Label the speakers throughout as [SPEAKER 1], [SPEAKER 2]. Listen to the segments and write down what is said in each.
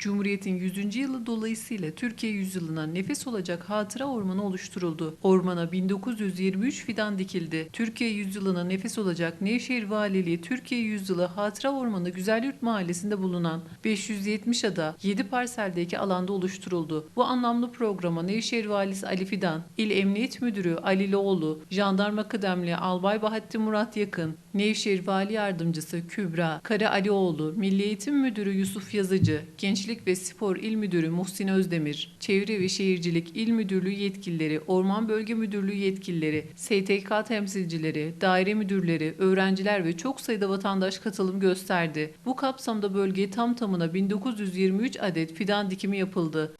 [SPEAKER 1] Cumhuriyet'in 100. yılı dolayısıyla Türkiye yüzyılına nefes olacak hatıra ormanı oluşturuldu. Ormana 1923 fidan dikildi. Türkiye yüzyılına nefes olacak Nevşehir Valiliği Türkiye Yüzyılı Hatıra Ormanı Güzelyurt Mahallesi'nde bulunan 570 ada 7 parseldeki alanda oluşturuldu. Bu anlamlı programa Nevşehir Valisi Ali Fidan, İl Emniyet Müdürü Ali Loğlu, Jandarma Kıdemli Albay Bahattin Murat Yakın, Nevşehir Vali Yardımcısı Kübra Kara Alioğlu, Milli Eğitim Müdürü Yusuf Yazıcı, Gençlik ve Spor İl Müdürü Muhsin Özdemir, Çevre ve Şehircilik İl Müdürlüğü yetkilileri, Orman Bölge Müdürlüğü yetkilileri, STK temsilcileri, daire müdürleri, öğrenciler ve çok sayıda vatandaş katılım gösterdi. Bu kapsamda bölgeye tam tamına 1923 adet fidan dikimi yapıldı.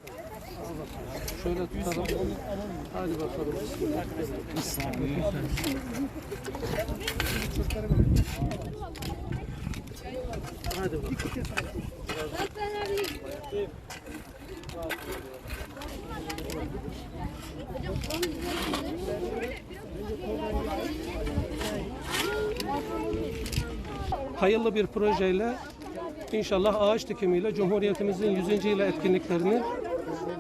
[SPEAKER 2] Şöyle tutalım. Hadi bakalım. Hayırlı bir projeyle inşallah ağaç dikimiyle Cumhuriyetimizin 100. yılı etkinliklerini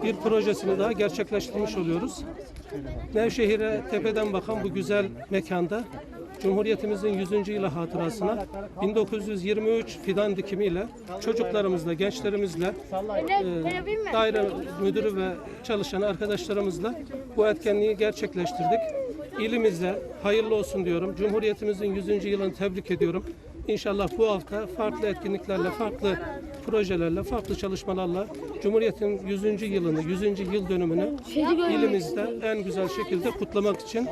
[SPEAKER 2] bir projesini daha gerçekleştirmiş oluyoruz. Nevşehir'e tepeden bakan bu güzel mekanda Cumhuriyetimizin 100. yılı hatırasına 1923 fidan dikimiyle çocuklarımızla, gençlerimizle, e, daire müdürü ve çalışan arkadaşlarımızla bu etkinliği gerçekleştirdik. İlimize hayırlı olsun diyorum. Cumhuriyetimizin 100. yılını tebrik ediyorum. İnşallah bu hafta farklı etkinliklerle, farklı projelerle, farklı çalışmalarla Cumhuriyet'in 100. yılını, 100. yıl dönümünü ilimizde en güzel şekilde kutlamak için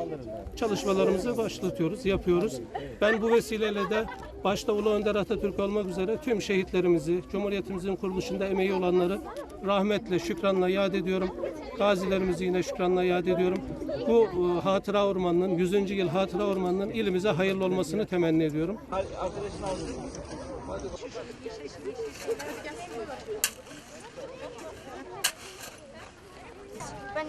[SPEAKER 2] çalışmalarımızı başlatıyoruz, yapıyoruz. Ben bu vesileyle de başta Ulu Önder Atatürk olmak üzere tüm şehitlerimizi, Cumhuriyetimizin kuruluşunda emeği olanları rahmetle, şükranla yad ediyorum. Gazilerimizi yine şükranla yad ediyorum. Bu e, hatıra ormanının, 100. yıl hatıra ormanının ilimize hayırlı olmasını temenni ediyorum.
[SPEAKER 3] Ben?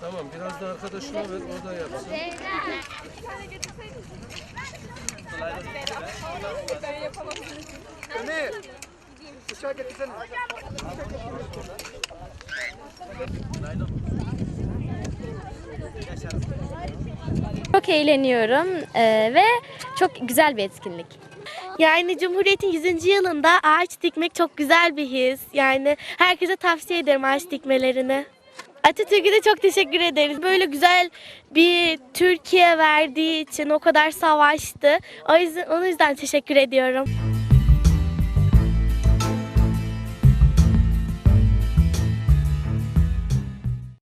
[SPEAKER 2] Tamam, biraz da arkadaşına ver, o da yapsın.
[SPEAKER 4] Çok eğleniyorum eee, ve çok güzel bir etkinlik.
[SPEAKER 5] Yani Cumhuriyet'in 100. yılında ağaç dikmek çok güzel bir his. Yani herkese tavsiye ederim ağaç dikmelerini. Atatürk'e de çok teşekkür ederiz. Böyle güzel bir Türkiye verdiği için o kadar savaştı. O yüzden, o yüzden teşekkür ediyorum.